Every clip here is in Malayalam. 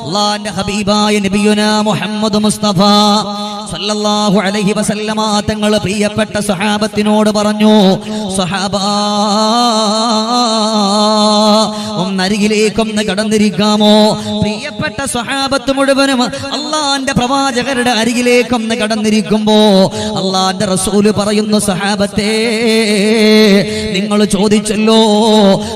അള്ളാന്റെ ഹബീബായ നബിയുന മുഹമ്മദ് മുസ്തഫ. സല്ലല്ലാഹു അലൈഹി വസല്ലമ തങ്ങൾ പ്രിയപ്പെട്ട സ്വഹാബത്തിനോട് പറഞ്ഞു സ്വഹാബാ ഒന്നരികിലേക്കൊന്ന് കടന്നിരിക്കാമോ? പ്രിയപ്പെട്ട സ്വഹാബത്ത് മുഴുവനും അള്ളാന്റെ പ്രവാചകരുടെ അരികിലേക്കൊന്ന് കടന്നിരിക്കുമ്പോ അള്ളാന്റെ റസൂൽ പറയുന്നു സഹാബത്തെ നിങ്ങൾ ചോദിച്ചല്ലോ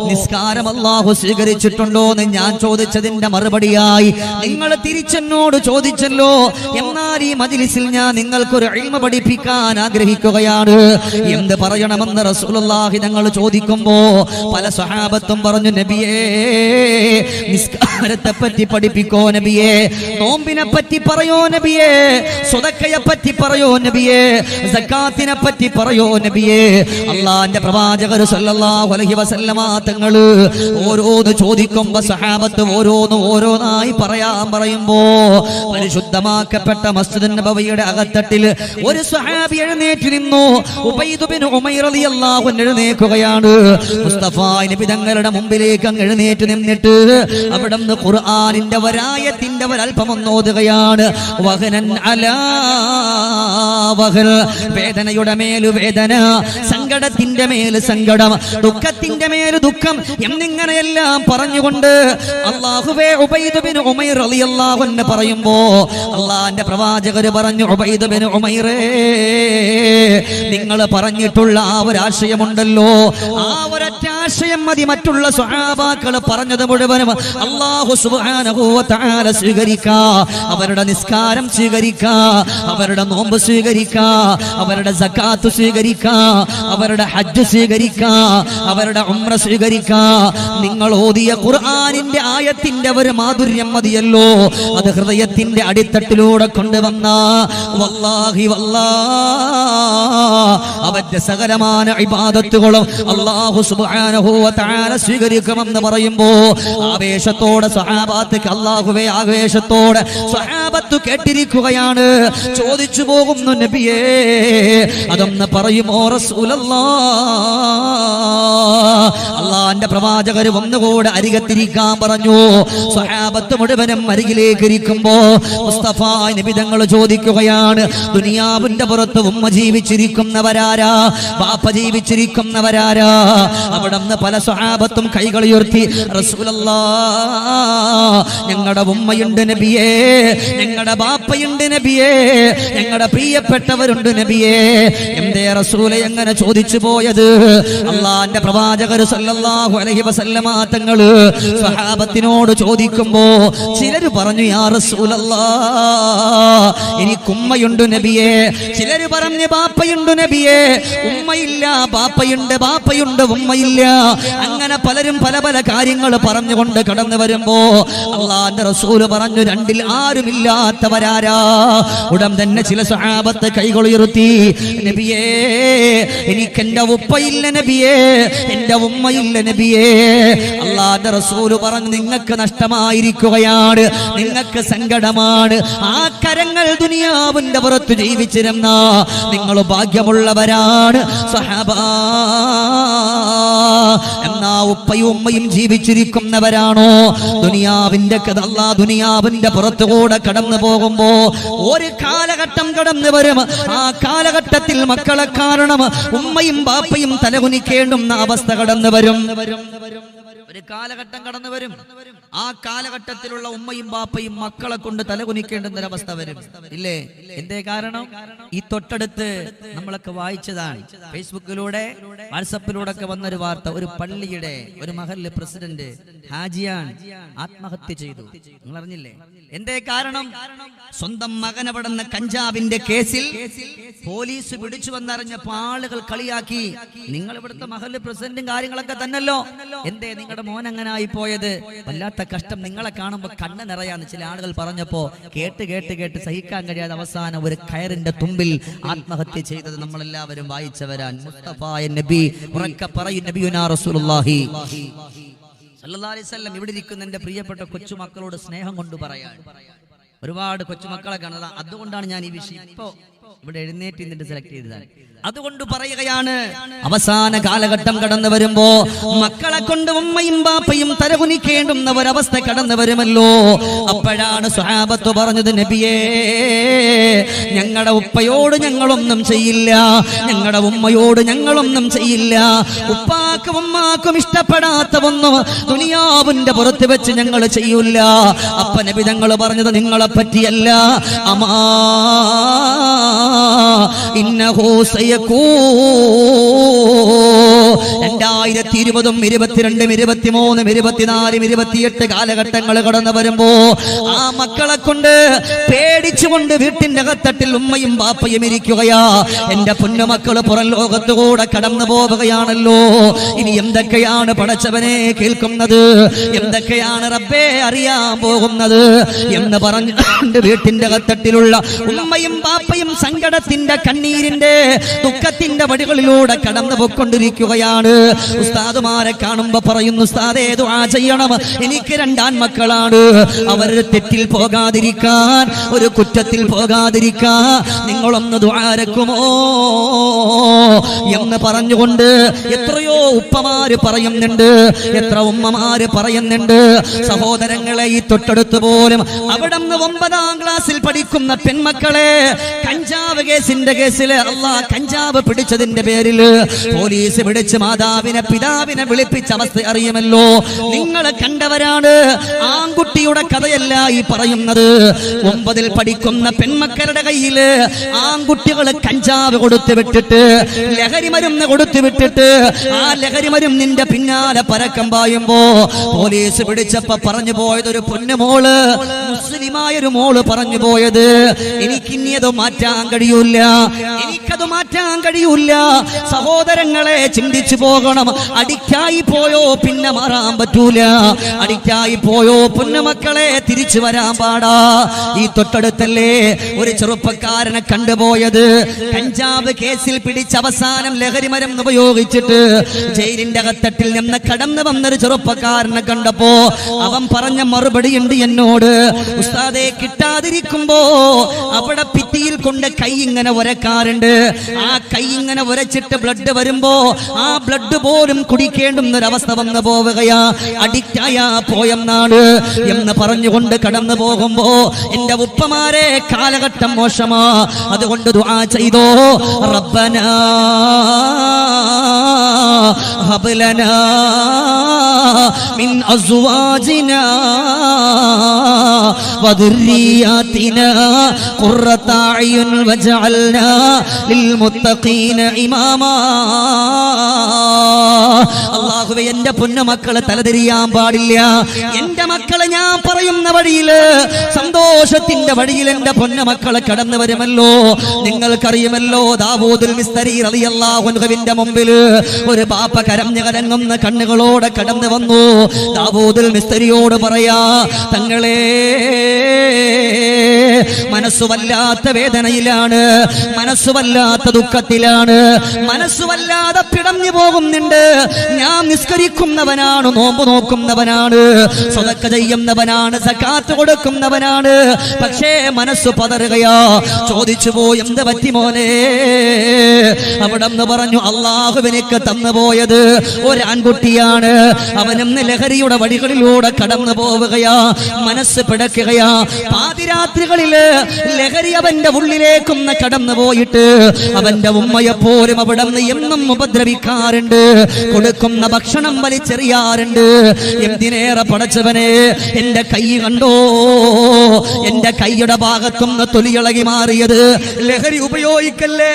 നിസ്കാരം അള്ളാഹു സ്വീകരിച്ചിട്ടുണ്ടോ എന്ന് ഞാൻ ചോദിച്ചതിന്റെ മറുപടിയായി. നിങ്ങൾ തിരിച്ചെന്നോട് ചോദിച്ചല്ലോ എന്നാൽ ഈ മജിലിസിൽ ഞാൻ നിങ്ങൾക്കൊരു അഴിമ പഠിപ്പിക്കാൻ ആഗ്രഹിക്കുകയാണ്. എന്ത് പറയണമെന്ന് റസൂലുള്ളാഹി ഞങ്ങൾ ചോദിക്കുമ്പോ പല സഹാബത്തും പറഞ്ഞു നബിയേ നിസ്കാരത്തെ പറ്റി പഠിപ്പിക്കോ നബിയേ? നോമ്പിനെ പറ്റി പറയോ നബിയേ? സ്വതക്കയെ പറ്റി പറയോ നബിയേ? സക്കാത്തിനെ പറ്റി പറയോ നബിയേ? അള്ളാന്റെ പ്രവാചകർ സല്ലല്ലാഹു അലൈഹി വസല്ലമ ഓരോന്ന് ചോദിക്കുമ്പോ സഹാബത്ത് ഓരോന്ന് ഓരോന്നായി പറയാൻ പറയുമ്പോ പരിശുദ്ധമാക്കപ്പെട്ട മസ്ജിദ് നബവിയുടെ അകത്തട്ടിൽ ഒരു സഹാബി എഴുന്നേറ്റ് നിന്നു. ഉബൈദ് ബിൻ ഉമൈർ റളിയല്ലാഹു അൻഹു എഴുന്നേക്കുകയാണ് മുസ്തഫ നബി തങ്ങളുടെ മുമ്പിലേക്ക് അങ്ങ് എഴുന്നേറ്റ് നിന്നിട്ട് അവിടെ നിന്ന് ഖുർആാനിന്റെ വരായത്തിന്റെ ഒരൽപ്പം ഒന്ന് ഓതുകയാണ് വഹനൻ അല വഹൽ വേദനയുടെ മേലു വേദന സങ്കടത്തിന്റെ മേൽ സങ്കടം ദുഃഖത്തിന്റെ മേൽ ദുഃഖം എന്നിങ്ങനെയെല്ലാം പറഞ്ഞുകൊണ്ട് അള്ളാഹുവേ ഉബൈദ് ബിൻ ഉമൈർ റളിയല്ലാഹു അൻഹു പറയുമ്പോ അള്ളാന്റെ പ്രവാചകര് പറഞ്ഞു ഉബൈദ് ബിൻ ഉമൈറേ നിങ്ങൾ പറഞ്ഞിട്ടുള്ള ആ ഒരാശയമുണ്ടല്ലോ. ആ ഒരൊറ്റ ആശയം മതി മറ്റുള്ള സ്വഹാബാക്കൾ പറഞ്ഞത് മുഴുവനും അള്ളാഹു സുബ്ഹാനഹു സ്വീകരിക്ക. അവരുടെ നിസ്കാരം സ്വീകരിക്കാ. അവരുടെ നോമ്പ് സ്വീകരിക്കാ. അവരുടെ സക്കാത്ത് സ്വീകരിക്കാ. അവരുടെ ഹജ്ജ് സ്വീകരിക്കാ. അവരുടെ ഉമ്ര സ്വീകരിക്കാ. നിങ്ങൾ ഓതിയ ഖുർആാനിന്റെ ആയത്തിന്റെ ഒരു മാധുര്യം മതിയല്ലോ. അത് ഹൃദയത്തിന്റെ അടിത്തട്ടിലൂടെ കൊണ്ടുവന്ന. വല്ലാഹി വല്ലാ. അവന്റെ സകലമായ ഇബാദത്തുകളും അള്ളാഹു സുബ്ഹാനഹു സ്വീകരിക്കുമെന്ന് പറയുമ്പോ ആവേശത്തോടെ സഹാബാത്ത് അള്ളാഹുവെ ആവേശത്തോടെ സഹാബത്ത് കേട്ടിരിക്കുകയാണ്. ചോദിച്ചു പോകുന്നു നബിയേ അതൊന്ന് പറയുമോ അള്ളാന്റെ പ്രവാചകർ ഒന്നുകൂടെ അരികത്തിരിക്കാൻ പറഞ്ഞു. സഹാബത്ത് മുഴുവനും അരികിലേക്ക് ഇരിക്കുമ്പോ മുസ്തഫ നിബിതങ്ങൾ ചോദിക്കുകയാണ് ദുനിയാവിന്റെ പുറത്ത് ഉമ്മ ജീവിച്ചിരിക്കുന്നവരാരാ? ബാപ്പ ജീവിച്ചിരിക്കുന്നവരാരാ? അവിടെ നിന്ന് പല സ്വഹാബത്തും റസൂലല്ലാ ഞങ്ങളുടെ ഉമ്മയുണ്ട് നബിയേ ഞങ്ങളുടെ ബാപ്പയുണ്ട് നബിയേ ഞങ്ങളുടെ പ്രിയപ്പെട്ടവരുണ്ട് നബിയേ. എന്തേ റസൂലെ എങ്ങനെ ചോദിച്ചു പോയത്? അള്ളാന്റെ പ്രവാചകർ സല്ലല്ലാഹു അലൈഹി വസല്ലമ തങ്ങൾ സഹാബത്തിനോട് ചോദിക്കുമ്പോ ചിലര് പറഞ്ഞു യാ റസൂലല്ലാ എനിക്കുമ്മയുണ്ട് നബിയേ. ചിലര് പറഞ്ഞു ബാപ്പയുണ്ട് നബിയേ. ഉമ്മയില്ല ബാപ്പയുണ്ട് ബാപ്പയുണ്ട് ഉമ്മയില്ല. അങ്ങനെ പലരും പല പല കാര്യങ്ങൾ പറഞ്ഞുകൊണ്ട് കടന്നു വരുമ്പോ അള്ളാന്റെ റസൂൽ പറഞ്ഞു രണ്ടിൽ ആരുമില്ലാത്തവരാരാ? ഉടൻ തന്നെ ചില സ്വഹാബത്ത് കൈകൊളിയിരുത്തി നബിയേ എനിക്ക് എന്റെ ഉപ്പയില്ല നബിയേ എന്റെ ഉമ്മയില്ല നബിയേ. അള്ളാന്റെ റസൂൽ പറഞ്ഞു നിങ്ങൾക്ക് നഷ്ടമായിരിക്കുകയാണ് നിങ്ങൾക്ക് സങ്കടമാണ് ആ കരങ്ങൾ ദുനിയാവിന്റെ പുറത്ത് ജീവിച്ചിരുന്ന നിങ്ങൾ ഭാഗ്യമുള്ളവരാണ് സഹബ. എന്നാ ഉപ്പയും ഉമ്മയും ജീവിച്ചിരിക്കുന്നവരാണോ? ദുനിയാവിന്റെ കഥല്ല ദുനിയാവിന്റെ പുറത്തുകൂടെ കടന്നു പോകുമ്പോ ഒരു കാലഘട്ടം കടന്നു വരും. ആ കാലഘട്ടത്തിൽ മക്കളെ കാരണം ഉമ്മയും ബാപ്പയും തലകുനിക്കേണ്ടുന്ന അവസ്ഥ കടന്നു വരും. ഒരു കാലഘട്ടം കടന്നു വരും. ആ കാലഘട്ടത്തിലുള്ള ഉമ്മയും ബാപ്പയും മക്കളെ കൊണ്ട് തലകുനിക്കേണ്ടുന്ന ഒരവസ്ഥ വരും. ഇല്ലേ? എന്തേ കാരണം? ഈ തൊട്ടടുത്ത് നമ്മളൊക്കെ വായിച്ചതാണ്. ഫേസ്ബുക്കിലൂടെ വാട്സപ്പിലൂടെ ഒക്കെ വന്നൊരു വാർത്ത. ഒരു പള്ളിയുടെ ഒരു മഹലിലെ പ്രസിഡന്റ് ഹാജിയാൻ ആത്മഹത്യ ചെയ്തു. നിങ്ങൾ അറിഞ്ഞില്ലേ? എന്തേ കാരണം? സ്വന്തം മകനവിടുന്ന കഞ്ചാവിന്റെ കേസിൽ പോലീസ് പിടിച്ചു വന്നറിഞ്ഞപ്പോ ആളുകൾ കളിയാക്കി. നിങ്ങൾ ഇവിടുത്തെ മഹല്ല് പ്രസിഡന്റും കാര്യങ്ങളൊക്കെ തന്നല്ലോ. എന്തേ നിങ്ങളുടെ മോൻ അങ്ങനായി പോയത്? വല്ലാത്ത കഷ്ടം നിങ്ങളെ കാണുമ്പോൾ കണ്ണ് നിറയാന്ന് ചില ആളുകൾ പറഞ്ഞപ്പോ കേട്ട് കേട്ട് കേട്ട് സഹിക്കാൻ കഴിയാതെ അവസാനം ഒരു കയറിന്റെ തുമ്പിൽ ആത്മഹത്യ ചെയ്തത് നമ്മളെല്ലാവരും വായിച്ചവരാൻ മുസ്തഫായ നബി നബിയുനാ റസൂലുള്ളാഹി. അലൈഹി ഇവിടെ ഇരിക്കുന്ന എന്റെ പ്രിയപ്പെട്ട കൊച്ചുമക്കളോട് സ്നേഹം കൊണ്ട് പറയാൻ ഒരുപാട് കൊച്ചുമക്കളെ കാണുന്നത് അതുകൊണ്ടാണ് ഞാൻ ഈ വിഷയം ഇപ്പോ ഇവിടെ എഴുന്നേറ്റ് സെലക്ട് ചെയ്തതാണ്. അതുകൊണ്ട് പറയുകയാണ് അവസാന കാലഘട്ടം കടന്നു വരുമ്പോ മക്കളെ കൊണ്ട് ഉമ്മയും ബാപ്പയും തലകുനിക്കേണ്ടുന്ന ഒരവസ്ഥ കടന്നു വരുമല്ലോ. അപ്പോഴാണ് സ്വഹാബത്ത് പറഞ്ഞത് നബിയേ ഞങ്ങളുടെ ഉപ്പയോട് ഞങ്ങളൊന്നും ചെയ്യില്ല. ഞങ്ങളുടെ ഉമ്മയോട് ഞങ്ങളൊന്നും ചെയ്യില്ല. ഉപ്പാക്കും ഉമ്മാക്കും ഇഷ്ടപ്പെടാത്ത ഒന്നും ദുനിയാവിന്റെ പുറത്ത് വെച്ച് ഞങ്ങൾ ചെയ്യൂല അപ്പ നബി ഞങ്ങൾ പറഞ്ഞത് നിങ്ങളെ പറ്റിയല്ല അമാ ഇന്നഹു രണ്ടായിരത്തി ഇരുപതും ഇരുപത്തിരണ്ടും ഇരുപത്തിമൂന്നും ഇരുപത്തിനാലും ഇരുപത്തിയെട്ട് കാലഘട്ടങ്ങൾ കടന്നു വരുമ്പോ ആ മക്കളെ കൊണ്ട് പേടിച്ചുകൊണ്ട് വീട്ടിന്റെ അകത്തട്ടിൽ ഉമ്മയും ബാപ്പയും ഇരിക്കുകയാ. എന്റെ പുന്നമക്കൾ പുറം ലോകത്തുകൂടെ കടന്നു പോവുകയാണല്ലോ. ഇനി എന്തൊക്കെയാണ് പടച്ചവനെ കേൾക്കുന്നത്? എന്തൊക്കെയാണ് റബ്ബേ അറിയാൻ പോകുന്നത്? എന്ന് പറഞ്ഞുകൊണ്ട് വീട്ടിന്റെ അകത്തട്ടിലുള്ള ഉമ്മയും ബാപ്പയും സങ്കടത്തിന്റെ കണ്ണീരിന്റെ ദുഃഖത്തിന്റെ വടികളിലൂടെ കടന്നു പോയിക്കൊണ്ടിരിക്കുകയാണ്. ഉസ്താദുമാരെ കാണുമ്പോ പറയുന്നു ഉസ്താദേ ദുആ ചെയ്യണം. എനിക്ക് രണ്ടാൻ മക്കളാണ് അവരുടെ തെറ്റിൽ പോകാതിരിക്കാൻ ഒരു കുറ്റത്തിൽ പോകാതിരിക്ക. നിങ്ങളൊന്ന് ദ്വാരക്കുമോ എന്ന് പറഞ്ഞുകൊണ്ട് എത്രയോ ഉപ്പമാര് പറയുന്നുണ്ട് എത്ര ഉമ്മമാര് പറയുന്നുണ്ട്. സഹോദരങ്ങളെ ഈ തൊട്ടടുത്ത് പോലും അവിടെ ഒമ്പതാം ക്ലാസ്സിൽ പഠിക്കുന്ന പെൺമക്കളെ കഞ്ചാവ് കേസിന്റെ കേസിൽ അള്ളാ കഞ്ചാവ് പിടിച്ചതിന്റെ പേരിൽ പോലീസ് പിടിച്ച് മാതാവിനെ പിതാവിനെ വിളിപ്പിച്ച അവസ്ഥ അറിയുമല്ലോ. നിങ്ങളെ കണ്ടവരാണ് ആൺകുട്ടിയുടെ കഥയല്ല ഈ പറയുന്നത്. ഒമ്പതിൽ പഠിക്കുന്ന പെൺമക്കളുടെ കയ്യിൽ ആൺകുട്ടികൾ കഞ്ചാവ് കൊടുത്തു വിട്ടിട്ട് ലഹരി മരുന്ന് കൊടുത്തു വിട്ടിട്ട് ആ ലഹരി മരുന്നിന്റെ പിന്നാലെ പരക്കം പായുമ്പോ പോലീസ് പിടിച്ചപ്പോ പറഞ്ഞു പോയത് ഒരു പൊന്നുമോൾ മുസ്ലിമായൊരു മോൾ പറഞ്ഞു പോയത്. എനിക്കിനി അത് മാറ്റാൻ കഴിയൂല എനിക്കത് മാറ്റാൻ കഴിയൂല സഹോദരങ്ങളെ ചിന്തിച്ചു പോകണം. അടിക്കായി പോയോ പിന്നെ മാറാൻ പറ്റൂല. അടിക്കായി പോയോ പൊന്നുമക്കളെ തിരിച്ചു വരാൻ പാടാ. ഈ തൊട്ടടുത്തല്ലേ ഒരു ചെറുപ്പക്കാരനെ കണ്ടുപോയത് കഞ്ചാവ് കേസിൽ പിടിച്ച അവസാനം ലഹരി മരം ഉപയോഗിച്ചിട്ട് ജയിലിന്റെ അകത്തട്ടിൽ നിന്ന് കടന്നു വന്നൊരു ചെറുപ്പക്കാരനെ കണ്ടപ്പോ അവൻ പറഞ്ഞ മറുപടി ഉണ്ട് എന്നോട്. ഉസ്താദെ കിട്ടാതിരിക്കുമ്പോ അവിടെ ഭിത്തിയിൽ കൊണ്ട് കൈ ഇങ്ങനെ ഉരക്കാറുണ്ട്. ആ കൈ ഇങ്ങനെ ഉരച്ചിട്ട് ബ്ലഡ് വരുമ്പോ ആ ബ്ലഡ് പോലും കുടിക്കേണ്ടുന്ന ഒരവസ്ഥ വന്നു പോവുകയാ. അഡിക്റ്റായ പോയെന്നാണ് എന്ന് പറഞ്ഞുകൊണ്ട് കടന്നു പോകുമ്പോ എന്റെ ഉപ്പമാരെ കാലഘട്ടം മോശമാ അതുകൊണ്ട് ദുആ ചെയ്തോ റബ്ബന ഹബ്ലനാ മിൻ അസ്വാജിനാ وذرياتنا قرة أعين واجعلنا للمتقين إماما അള്ളാഹുവെ എന്റെ പൊന്നുമക്കളെ തലതിരിയാൻ പാടില്ല എന്റെ മക്കളെ ഞാൻ പറയുന്ന വഴിയില് സന്തോഷത്തിന്റെ വഴിയിൽ എന്റെ പൊന്നുമക്കളെ കടന്നു വരുമല്ലോ. നിങ്ങൾക്കറിയുമല്ലോ ദാവൂദിൽ മിസ്തരി മുമ്പിൽ ഒരു പാപ്പ കരഞ്ഞു കരങ്ങുന്ന കണ്ണുകളോടെ കടന്നു വന്നു. ദാവൂദിൽ മിസ്തരിയോട് പറയാ തങ്ങളെ മനസ്സു വല്ലാത്ത വേദനയിലാണ് മനസ്സു വല്ലാത്ത ദുഃഖത്തിലാണ് മനസ്സു വല്ലാതെ പിടഞ്ഞു പോകുന്നുണ്ട്. ഞാൻ നിസ്കരിക്കുന്നവനാണ് നോമ്പ് നോക്കുന്നവനാണ് സ്വതക്ക ചെയ്യുന്നവനാണ് സക്കാത്ത് കൊടുക്കുന്നവനാണ്. പക്ഷേ മനസ്സ് പതറുകയാ. ചോദിച്ചു പോയി എന്ത് പറ്റി മോനെ? അവിടെ പറഞ്ഞു അള്ളാഹുവിനേക്ക് തന്നു പോയത് ഒരു ആൺകുട്ടിയാണ് അവനും ലഹരിയുടെ വഴികളിലൂടെ കടന്നു പോവുകയാ. മനസ്സ് പിടക്കുകയാ. പാതിരാത്രികളിൽ ലഹരി അവന്റെ ഉള്ളിലേക്കൊന്ന് കടന്നു പോയിട്ട് അവന്റെ ഉമ്മയെ പോലും അവിടെ നിന്ന് എന്നും ഉപദ്രവിക്കാറുണ്ട്. കൊടുക്കുന്ന ഭക്ഷണം വലിച്ചെറിയാറുണ്ട്. എന്തിനേറെ പടച്ചവനെ എന്റെ കൈ കണ്ടോ? എന്റെ കൈയുടെ ഭാഗത്തുനിന്ന് തൊലിയിളകി മാറിയത് ലഹരി ഉപയോഗിക്കല്ലേ?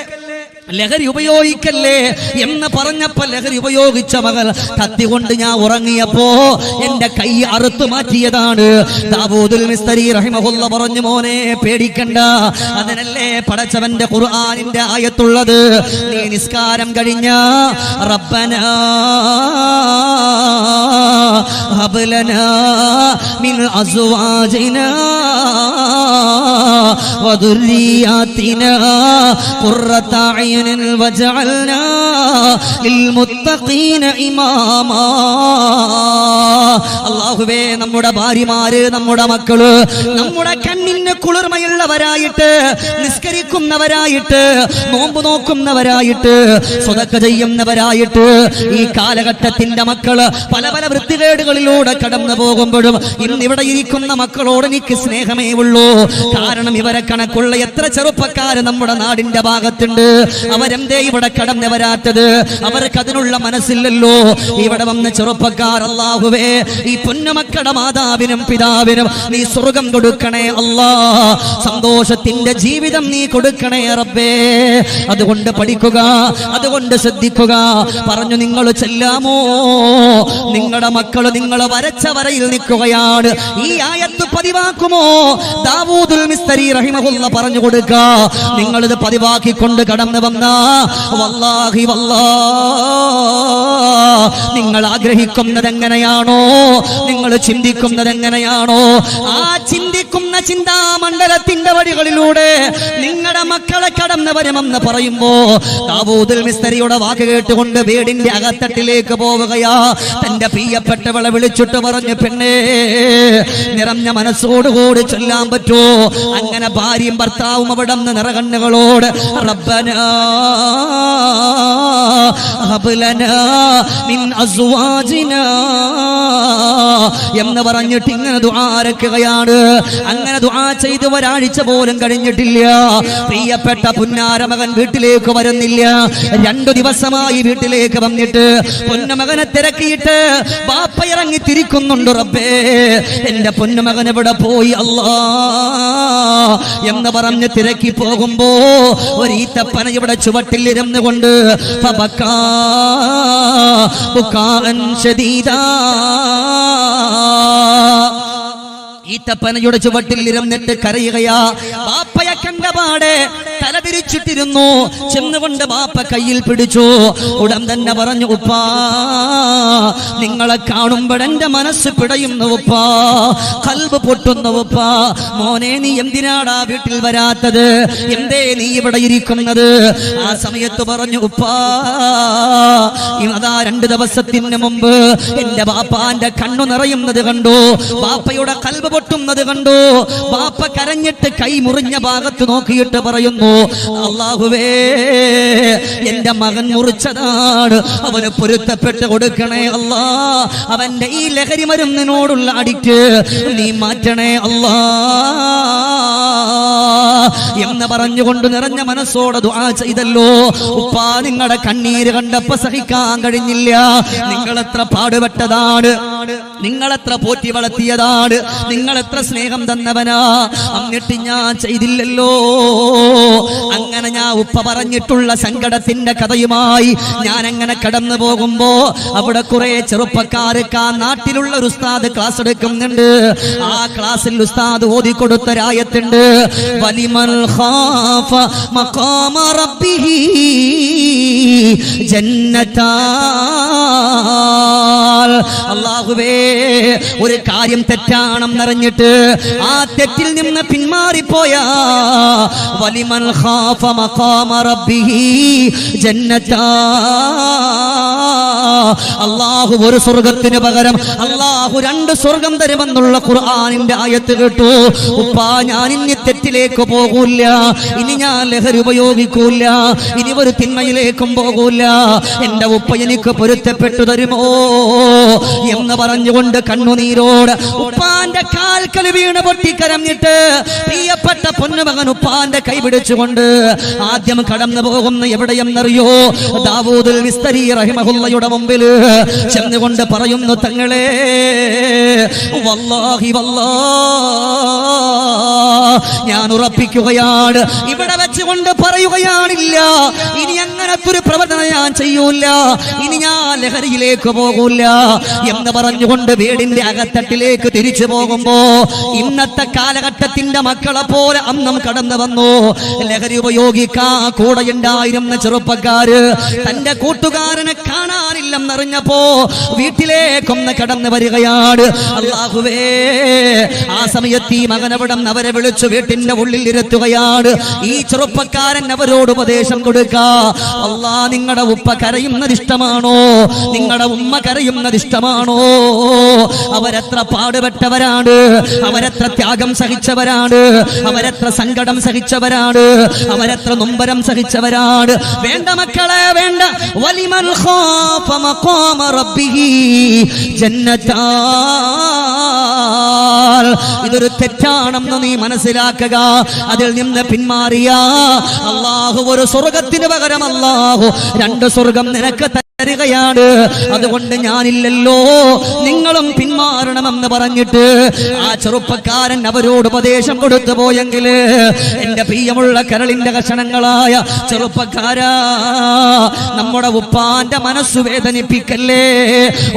ലഹരി ഉപയോഗിക്കല്ലേ എന്ന് പറഞ്ഞപ്പോ ലഹരി ഉപയോഗിച്ച മകൾ കത്തി കൊണ്ട് ഞാൻ ഉറങ്ങിയപ്പോ എന്റെ കൈ അറുത്തു മാറ്റിയതാണ്. താബൂദുൽ പറഞ്ഞു മോനെ പേടിക്കണ്ട. അതിനല്ലേ പടച്ചവന്റെ ഖുർആാനിന്റെ ആയത്തുള്ളത്? നീ നിസ്കാരം കഴിഞ്ഞ റബ്ബന ഹബ്ലനാ മിൻ അസ്വാജിനാ ഖുർറത أعين أعين وجعلنا للمتقين إماما അള്ളാഹുവേ നമ്മുടെ ഭാര്യമാര് നമ്മുടെ മക്കള് നമ്മുടെ കണ്ണിന് കുളിർമയുള്ളവരായിട്ട് നിസ്കരിക്കുന്നവരായിട്ട് നോമ്പ് നോക്കുന്നവരായിട്ട് സ്വതക്ക ചെയ്യുന്നവരായിട്ട് ഈ കാലഘട്ടത്തിന്റെ മക്കള് പല പല വൃത്തികേടുകളിലൂടെ കടന്നു പോകുമ്പോഴും ഇന്നിവിടെ ഇരിക്കുന്ന മക്കളോട് എനിക്ക് സ്നേഹമേ ഉള്ളൂ കാരണം ഇവരെ കണക്കുള്ള എത്ര ചെറുപ്പക്കാര് നമ്മുടെ നാടിന്റെ ഭാഗത്തുണ്ട് അവരെന്തേ ഇവിടെ കടന്നു വരാത്തത്? അവർക്ക് അതിനുള്ള മനസ്സില്ലല്ലോ. ഇവിടെ വന്ന ചെറുപ്പക്കാർ അല്ലാഹുവേ ഈ പൊന്നുമക്കളുടെ മാതാവിനും പിതാവിനും നീ സ്വർഗം കൊടുക്കണേ അല്ലാ. സന്തോഷത്തിന്റെ ജീവിതം നീ കൊടുക്കണേ റബ്ബേ. അതുകൊണ്ട് പഠിക്കുക അതുകൊണ്ട് ശ്രദ്ധിക്കുക. പറഞ്ഞു നിങ്ങൾ ചെല്ലാമോ? നിങ്ങളുടെ മക്കൾ നിങ്ങൾ വരച്ച വരയിൽ നിൽക്കുകയാണ്. ഈ ആയത്ത് പതിവാക്കുമോ? ദാവൂദുൽ മിസ്തരി റഹിമഹുള്ള പറഞ്ഞു കൊടുക്ക. നിങ്ങളിത് പതിവാക്കിക്കൊണ്ട് കടന്നു വന്ന. വല്ലാഹി വല്ലാ. നിങ്ങൾ ആഗ്രഹിക്കുന്നത് എങ്ങനെയാണോ നിങ്ങൾ ചിന്തിക്കുന്നത് എങ്ങനെയാണോ ആ ചിന്തിക്കുന്ന ചിന്താമണ്ഡലത്തിന്റെ വഴികളിലൂടെ നിങ്ങളുടെ മക്കളെ കടന്നു വരുമെന്ന് പറയുമ്പോ ദാവൂദുൽ മിസ്തരിയുടെ വാക്ക് കേട്ടുകൊണ്ട് വീടിന്റെ അകത്തട്ടിലേക്ക് പോവുകയാ. തന്റെ പ്രിയപ്പെട്ടവളെ വിളിച്ചിട്ട് പറഞ്ഞു പെണ്ണേ നിറഞ്ഞ മനസ്സോടുകൂടി ചൊല്ലാൻ പറ്റുമോ അങ്ങനെ ഭാര്യയും ഭർത്താവും അവിടെ നിന്ന് നിറകണ്ണുകളോട് റബ്ബനാ എന്ന് പറഞ്ഞിട്ട് ഇങ്ങനെ ദുആരക്കുകയാണ് അങ്ങനെ ദുആ ചെയ്ത് ഒരാഴ്ച പോലും കഴിഞ്ഞിട്ടില്ല. പ്രിയപ്പെട്ട പുന്നാര മകൻ വീട്ടിലേക്ക് വരുന്നില്ല. രണ്ടു ദിവസമായി വീട്ടിലേക്ക് വന്നിട്ട് പൊന്നുമകനെ തിരക്കിയിട്ട് ബാപ്പ ഇറങ്ങി തിരിക്കുന്നുണ്ട് റബ്ബേ. എന്റെ പൊന്നുമകൻ എവിടെ പോയി അല്ലാ എന്ന് പറഞ്ഞ് തിരക്കി പോകുമ്പോ ഒരു ഈത്തപ്പന ഇവിടെ ചുവട്ടിൽ ഇരുന്ന് കൊണ്ട് ബുക്കാഅൻ ശദീദാ. ഈത്തപ്പനയുടെ ചുവട്ടിൽ ഇരുന്നിട്ട് കരയുകയാ. പാപ്പയ കണ്ടപാടെ തലതിരിച്ചിട്ടിരുന്നു. ചെന്നുകൊണ്ട് ബാപ്പ കയ്യിൽ പിടിച്ചു. ഉടൻ തന്നെ പറഞ്ഞു ഉപ്പാ നിങ്ങളെ കാണുമ്പോഴെന്റെ മനസ്സ് പിടയുന്നു ഉപ്പാ. കൽബ് പൊട്ടുന്നു ഉപ്പാ. മോനെ നീ എന്തിനാടാ വീട്ടിൽ വരാത്തത്? എന്തേ നീ ഇവിടെ ഇരിക്കുന്നത്? ആ സമയത്ത് പറഞ്ഞു ഉപ്പാ ഇതാ രണ്ട് ദിവസത്തിന് മുമ്പ് എന്റെ ബാപ്പാന്റെ കണ്ണു നിറയുന്നത് കണ്ടു. ബാപ്പയുടെ കൽബ് പൊട്ടുന്നത് കണ്ടു. ബാപ്പ കരഞ്ഞിട്ട് കൈ മുറിഞ്ഞ ഭാഗത്ത് നോക്കിയിട്ട് പറയുന്നു അള്ളാഹുവേ എന്റെ മകൻ മുറിച്ചതാണ്. അവന് പൊരുത്തപ്പെട്ട് കൊടുക്കണേ അല്ലാ. അവന്റെ ഈ ലഹരി മരുന്നിനോടുള്ള അടിക്ക് നീ മാറ്റണേ അല്ലാ. എന്ന് പറഞ്ഞുകൊണ്ട് നിറഞ്ഞ മനസ്സോടെ ദുആ ചെയ്തല്ലോ. ഉപ്പാ നിങ്ങളുടെ കണ്ണീര് കണ്ടപ്പോ സഹിക്കാൻ കഴിഞ്ഞില്ല. നിങ്ങൾ എത്ര പാടുപെട്ടതാണ്. നിങ്ങൾ എത്ര പോറ്റി വളർത്തിയതാണ്? നിങ്ങൾ എത്ര സ്നേഹം തന്നവനാ? എന്നിട്ട് ഞാൻ ചെയ്തില്ലല്ലോ. അങ്ങനെ ഞാൻ ഉപ്പ പറഞ്ഞിട്ടുള്ള സങ്കടത്തിന്റെ കഥയുമായി ഞാൻ അങ്ങനെ കടന്നു പോകുമ്പോ അവിടെ കുറെ ചെറുപ്പക്കാർക്ക് ആ നാട്ടിലുള്ള ഒരു ഉസ്താദ് ക്ലാസ് എടുക്കുന്നുണ്ട്. ആ ക്ലാസ്സിൽ ഉസ്താദ് ഓതി കൊടുത്ത രായത്തുണ്ട്. വലിമൽ ഖാഫ മഖാമ റബ്ബിഹി ജന്നത്താൽ അല്ലാഹുവേ ഒരു കാര്യം തെറ്റാണെന്നറിഞ്ഞിട്ട് ആ തെറ്റിൽ നിന്ന് പിന്മാറിപ്പോയ. വലിമൽ ഖാഫ മഖാമ റബ്ബിഹി ജന്നത്താ. അള്ളാഹു ഒരു സ്വർഗത്തിന് പകരം അള്ളാഹു രണ്ട് സ്വർഗം തരുമെന്നുള്ള ഖുർആനിന്റെ ആയത്ത് കേട്ടു. ഉപ്പാ ഞാൻ ഇനി തെറ്റിലേക്ക് പോകൂല ഇനി ഞാൻ ലഹരി ഉപയോഗിക്കൂല ഇനി ഒരു തിന്മയിലേക്കും പോകൂല എന്റെ ഉപ്പ എനിക്ക് പൊരുത്തപ്പെട്ടു തരുമോ? എന്ന് പറഞ്ഞുകൊണ്ട് കണ്ണുനീരോട് ഉപ്പാന്റെ കാൽക്കൽ വീണ് പൊട്ടിക്കരഞ്ഞിട്ട് പ്രിയപ്പെട്ട പൊന്നുമകൻ ഉപ്പാന്റെ കൈ പിടിച്ചുകൊണ്ട് ആദ്യം കടന്നു പോകുന്ന എവിടെയെന്നറിയോ? ദാവൂദിൽ വിസ്തരി റഹിമഹുള്ളയുടെ മുമ്പിൽ ചെന്നുകൊണ്ട് പറയുന്നു തങ്ങളെ വല്ലാഹി വല്ലാ ഞാൻ ഉറപ്പിക്കുകയാണ്. ഇവിടെ വെച്ചുകൊണ്ട് പറയുകയാണില്ല. ഇനി അങ്ങനത്തെ ഒരു പ്രവർത്തനം ഞാൻ ചെയ്യൂല ഇനി ഞാൻ ലഹരിയിലേക്ക് പോകൂല എന്ന് പറഞ്ഞുകൊണ്ട് വീടിന്റെ അകത്തട്ടിലേക്ക് തിരിച്ചു പോകുമ്പോ ഇന്നത്തെ കാലഘട്ടത്തിന്റെ മക്കളെ പോലെ അന്നം കടന്നു വന്നു. ലഹരി ഉപയോഗിക്കാ കൂടെ ഉണ്ടായിരുന്ന ചെറുപ്പക്കാര് തന്റെ കൂട്ടുകാരനെ കാണാനില്ലെന്നറിഞ്ഞപ്പോ വീട്ടിലേക്കൊന്ന് കടന്നു വരികയാണ്. അള്ളാഹുവേ ആ സമയത്ത് ഈ മകനവിടം അവരെ വിളിച്ചു വീട്ടിന്റെ ഉള്ളിൽ ഇരുത്തുകയാണ്. ഈ ചെറുപ്പക്കാരൻ അവരോട് ഉപദേശം കൊടുക്ക. അല്ലാ നിങ്ങളുടെ ഉപ്പ കരയുന്നത് ഇഷ്ടമാണോ? നിങ്ങളുടെ ഉമ്മ കരയുന്നത് ഇഷ്ടമാണോ? അവരെത്ര പാടുപെട്ടവരാണ്? അവരെത്ര ത്യാഗം സഹിച്ചവരാണ്? അവരെത്ര സങ്കടം സഹിച്ചവരാണ്? അവരെത്ര നൊമ്പരം സഹിച്ചവരാണ്? വേണ്ട മക്കളെ വേണ്ട. വലിമൻ ഇതൊരു തെറ്റാണെന്ന് നീ മനസ്സിലാക്കുക. അതിൽ നിന്ന് പിന്മാറിയ. അള്ളാഹു ഒരു സ്വർഗത്തിന് പകരം അള്ളാഹു. രണ്ട് സ്വർഗം നിനക്ക് തരികയാണ്. അതുകൊണ്ട് ഞാനില്ലല്ലോ. നിങ്ങളും പിന്മാറണമെന്ന് പറഞ്ഞിട്ട് ആ ചെറുപ്പക്കാരൻ അവരോട് ഉപദേശം കൊടുത്തു പോയെങ്കിൽ എന്റെ പ്രിയമുള്ള കരളിന്റെ കഷണങ്ങളായ ചെറുപ്പക്കാരാ നമ്മുടെ ഉപ്പാന്റെ മനസ്സ് വേദനിപ്പിക്കല്ലേ?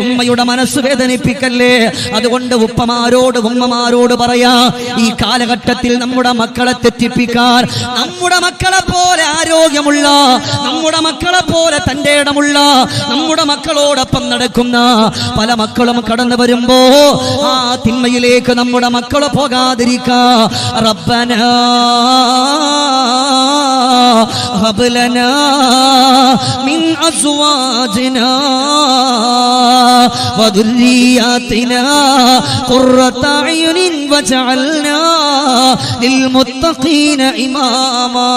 ഉമ്മയുടെ മനസ്സ് വേദനിപ്പിക്കല്ലേ? അതുകൊണ്ട് ഉപ്പമാരോട് ഉമ്മമാരോട് പറയാ ഈ കാലഘട്ടത്തിൽ നമ്മുടെ മക്കളെ തെറ്റിപ്പിക്കാൻ നമ്മുടെ മക്കളെ പോലെ ആരോഗ്യമുള്ള നമ്മുടെ മക്കളെ പോലെ തന്റെ ഇടമുള്ള നമ്മുടെ മക്കളോടൊപ്പം നടക്കുന്ന പല മക്കളും കടന്നു വരുമ്പോ ആ തിന്മയിലേക്ക് നമ്മുടെ മക്കളെ പോകാതിരിക്കാ. റബ്ബന ഹബ്ലന മിൻ അസ്വാജിന വദുരിയാതിന ഖുർറത അയുനിൻ വജഅൽനാ ലിൽ മുത്തഖീന ഇമാമാ.